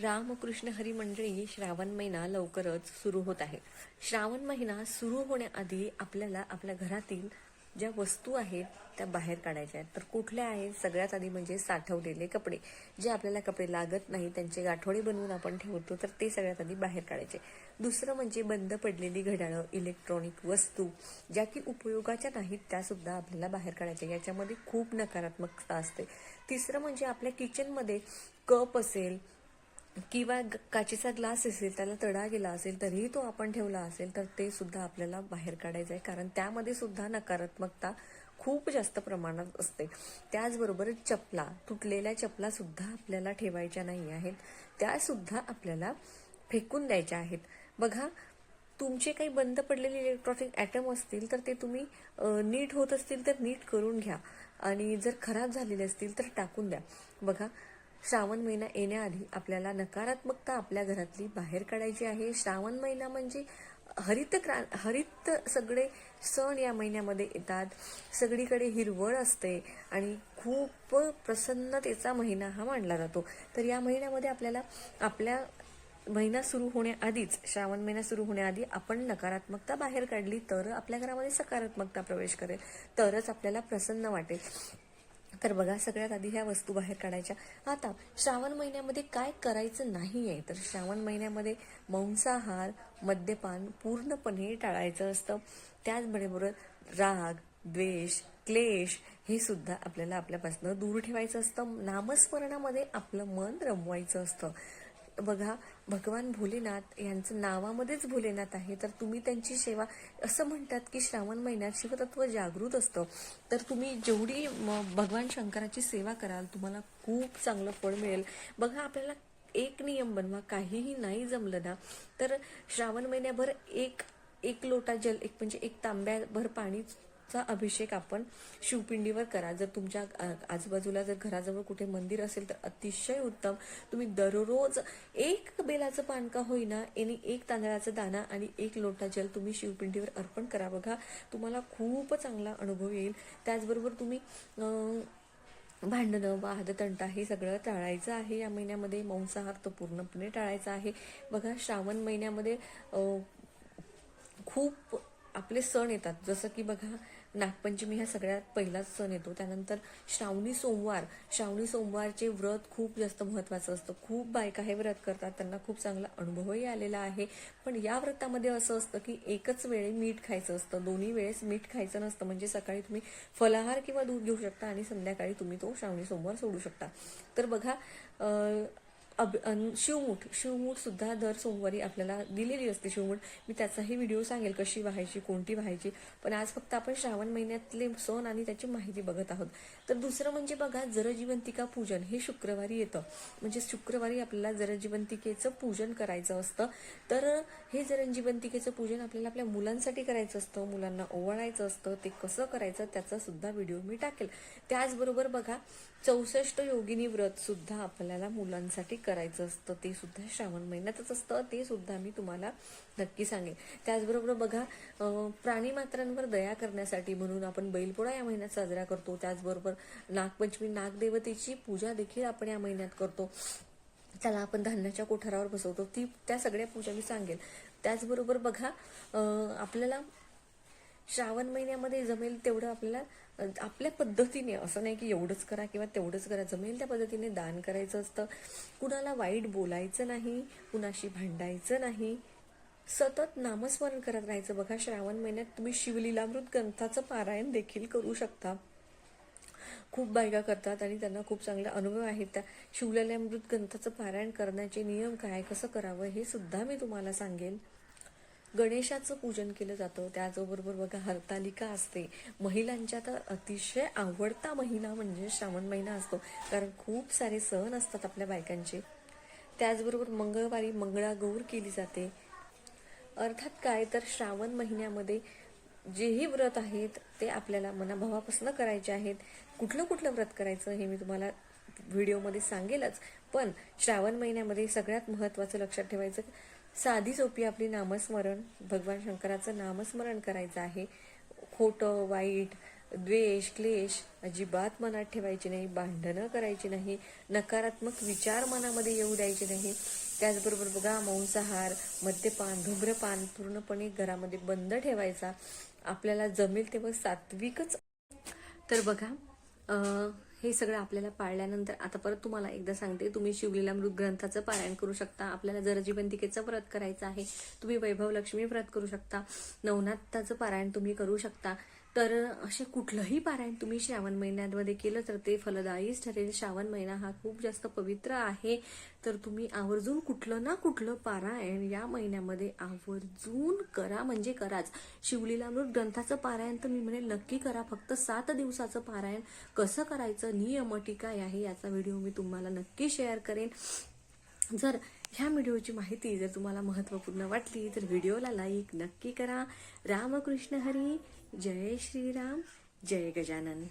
रामकृष्ण हरी मंडळी श्रावण महिना लवकरच सुरू होत आहे. श्रावण महिना सुरू होण्याआधी आपल्याला आपल्या घरातील ज्या वस्तू आहेत त्या बाहेर काढायच्या आहेत. तर कुठल्या आहेत? सगळ्यात आधी म्हणजे साठवलेले कपडे. जे आपल्याला कपडे लागत नाही त्यांचे गाठोडे बनवून आपण ठेवतो तर ते सगळ्यात आधी बाहेर काढायचे. दुसरं म्हणजे बंद पडलेली घड्याळं इलेक्ट्रॉनिक वस्तू ज्या की उपयोगाच्या नाहीत त्या सुद्धा आपल्याला बाहेर काढायच्या. याच्यामध्ये खूप नकारात्मकता असते. तिसरं म्हणजे आपल्या किचनमध्ये कप असेल किंवा ग- काचेचा ग्लास असेल त्याला तडा गेला असेल तरीही तो आपण ठेवला असेल तर ते सुद्धा आपल्याला बाहेर काढायचं आहे. कारण त्यामध्ये सुद्धा नकारात्मकता खूप जास्त प्रमाणात असते. त्याचबरोबर चपला तुटलेल्या चपला सुद्धा आपल्याला ठेवायच्या नाही आहेत. त्या सुद्धा आपल्याला फेकून द्यायच्या आहेत. बघा तुमचे काही बंद पडलेले इलेक्ट्रॉनिक ॲटम असतील तर ते तुम्ही नीट होत असतील तर नीट करून घ्या. आणि जर खराब झालेले असतील तर टाकून द्या. बघा श्रावण महिना येण्याआधी आपल्याला नकारात्मकता आपल्या घरातली बाहेर काढायची आहे. श्रावण महिना म्हणजे हरित क्रां हरित सगळे सण या महिन्यामध्ये येतात. सगळीकडे हिरवळ असते आणि खूप प्रसन्नतेचा महिना हा मानला जातो. तर या महिन्यामध्ये आपल्याला आपल्या महिना सुरू होण्याआधीच श्रावण महिना सुरू होण्याआधी आपण नकारात्मकता बाहेर काढली तर आपल्या घरामध्ये सकारात्मकता प्रवेश करेल. तरच आपल्याला प्रसन्न वाटेल. तर बघा सगळ्यात आधी ह्या वस्तू बाहेर काढायच्या. आता श्रावण महिन्यामध्ये काय करायचं नाही आहे तर श्रावण महिन्यामध्ये मांसाहार मद्यपान पूर्णपणे टाळायचं असतं. त्याचबरोबर राग द्वेष क्लेश हे सुद्धा आपल्याला आपल्यापासून दूर ठेवायचं असतं. नामस्मरणामध्ये आपलं मन रमवायचं असतं. बघा भगवान भोलेनाथ यांचं नावामध्येच भोलेनाथ आहे तर तुम्ही त्यांची सेवा असं म्हणतात की श्रावण महिन्यात शिवतत्व जागृत असतं. तर तुम्ही जेवढी म, भगवान शंकराची सेवा कराल तुम्हाला खूप चांगलं फळ मिळेल. बघा आपल्याला एक नियम बनवा काहीही नाही जमलं ना तर श्रावण महिन्याभर एक एक लोटा जल एक म्हणजे एक तांब्याभर चा अभिषेक आपण शिवपिंडीवर करा. जर तुमच्या आजूबाजूला जर घराजवळ कुठे मंदिर असेल तर अतिशय उत्तम. तुम्ही दररोज एक बेलाचं पान का होईना आणि एक तांदळाचा दाना आणि एक लोटा जल तुम्ही शिवपिंडीवर अर्पण करा बघा. तुम्हाला खूप चांगला अनुभव येईल. त्याचबरोबर तुम्ही भांडणं वादतंटा हे सगळं टाळायचं आहे. या महिन्यामध्ये मांसाहार तो पूर्णपणे टाळायचा आहे. बघा श्रावण महिन्यामध्ये खूप आपले सण येतात. जसं की बघा नागपंचमी हा सगळ्यात पहिलाच सण येतो. त्यानंतर श्रावणी सोमवार श्रावणी सोमवारचे व्रत खूप जास्त महत्वाचं असतं. खूप बायका हे व्रत करतात त्यांना खूप चांगला अनुभवही आलेला आहे. पण या व्रतामध्ये असं असतं की एकच वेळे मीठ खायचं असतं. दोन्ही वेळेस मीठ खायचं नसतं. म्हणजे सकाळी तुम्ही फलाहार किंवा दूध घेऊ शकता आणि संध्याकाळी तुम्ही तो श्रावणी सोमवार सोडू शकता. तर बघा अब अन शिवमूठ शिवमूठसुद्धा दर सोमवारी आपल्याला दिलेली असते शिवमूठ मी त्याचाही व्हिडिओ सांगेल कशी व्हायची कोणती व्हायची. पण आज फक्त आपण श्रावण महिन्यातले सण आणि त्याची माहिती बघत आहोत. तर दुसरं म्हणजे बघा जरजीवंतिका पूजन. हे शुक्रवारी येतं. म्हणजे शुक्रवारी आपल्याला जरजीवंतिकेचं पूजन करायचं असतं. तर हे जरजीवंतिकेचं पूजन आपल्याला आपल्या मुलांसाठी करायचं असतं. मुलांना ओवाळायचं असतं. ते कसं करायचं त्याचा सुद्धा व्हिडिओ मी टाकेल. त्याचबरोबर बघा चौसष्ट योगिनी व्रत सुद्धा आपल्याला मुलांसाठी करायचं असतं ते सुद्धा श्रावण महिन्यातच असतं ते सुद्धा मी तुम्हाला नक्की सांगेन. त्याचबरोबर बघा अं, प्राणीमात्रांवर दया करण्यासाठी म्हणून आपण बैलपोळा या महिन्यात साजरा करतो. त्याचबरोबर नागपंचमी नागदेवतेची पूजा देखील आपण या महिन्यात करतो. त्याला आपण धान्याच्या कोठारावर बसवतो. ती त्या सगळ्या पूजा मी सांगेल त्याचबरोबर बघा आपल्याला श्रावण महिन्यामध्ये जमेल तेवढं आपल्याला आपल्या पद्धतीने असं नाही की एवढंच करा किंवा तेवढंच करा जमेल त्या पद्धतीने दान करायचं असतं. कुणाला वाईट बोलायचं नाही कुणाशी भांडायचं नाही सतत नामस्मरण करत राहायचं. बघा श्रावण महिन्यात तुम्ही शिवलीलामृत ग्रंथाचं पारायण देखील करू शकता. खूप बायका करतात आणि त्यांना खूप चांगला अनुभव आहेत. त्या शिवलेल्यामृत ग्रंथाचं पारायण करण्याचे नियम काय कसं करावं हे सुद्धा मी तुम्हाला सांगेन. गणेशाचं पूजन केलं जातं. त्याचबरोबर बघा हरतालिका असते. महिलांच्या तर अतिशय आवडता महिना म्हणजे श्रावण महिना असतो. कारण खूप सारे सण असतात आपल्या बायकांचे. त्याचबरोबर मंगळवारी मंगळागौर केली जाते. अर्थात काय तर श्रावण महिन्यामध्ये जेही व्रत आहेत ते आपल्याला मनाभावापासून करायचे आहेत. कुठलं कुठलं व्रत करायचं हे मी तुम्हाला व्हिडिओमध्ये सांगेलच. पण श्रावण महिन्यामध्ये सगळ्यात महत्त्वाचं लक्षात ठेवायचं साधी सोपी आपली नामस्मरण. भगवान शंकराचं नामस्मरण करायचं आहे. खोटं वाईट द्वेष क्लेश अजिबात मनात ठेवायची नाही. भांडणं करायची नाही. नकारात्मक विचार मनामध्ये येऊ द्यायचे नाही. त्याचबरोबर बघा मांसाहार मद्यपान धूम्रपान पूर्णपणे घरामध्ये बंद ठेवायचा. आपल्याला जमेल तेव्हा सात्विकच. तर बघा हे सगळं आपल्याला पाळल्यानंतर आता परत तुम्हाला एकदा सांगते तुम्ही शिवलीला मृत ग्रंथाचं पारायण करू शकता. आपल्याला जरजीवंतिकेचं व्रत करायचं आहे. तुम्ही वैभव लक्ष्मी व्रत करू शकता. नवनाथाचं पारायण तुम्ही करू शकता. तर असे कुठलंही पारायण तुम्ही श्रावण महिन्यामध्ये केलं तर ते फलदायीच ठरेल. श्रावण महिना हा खूप जास्त पवित्र आहे. तर तुम्ही आवर्जून कुठलं ना कुठलं पारायण या महिन्यामध्ये आवर्जून करा. म्हणजे कराच. शिवलीलामृत ग्रंथाचं पारायण तर मी म्हणेल नक्की करा. फक्त सात दिवसाचं पारायण कसं करायचं? नियम अटी काय आहे याचा व्हिडिओ मी तुम्हाला नक्की शेअर करेन. जर ह्या व्हिडिओची माहिती जर तुम्हाला महत्त्वपूर्ण वाटली तर व्हिडिओला लाईक नक्की करा. रामकृष्ण हरी. जय श्रीराम. जय गजानन.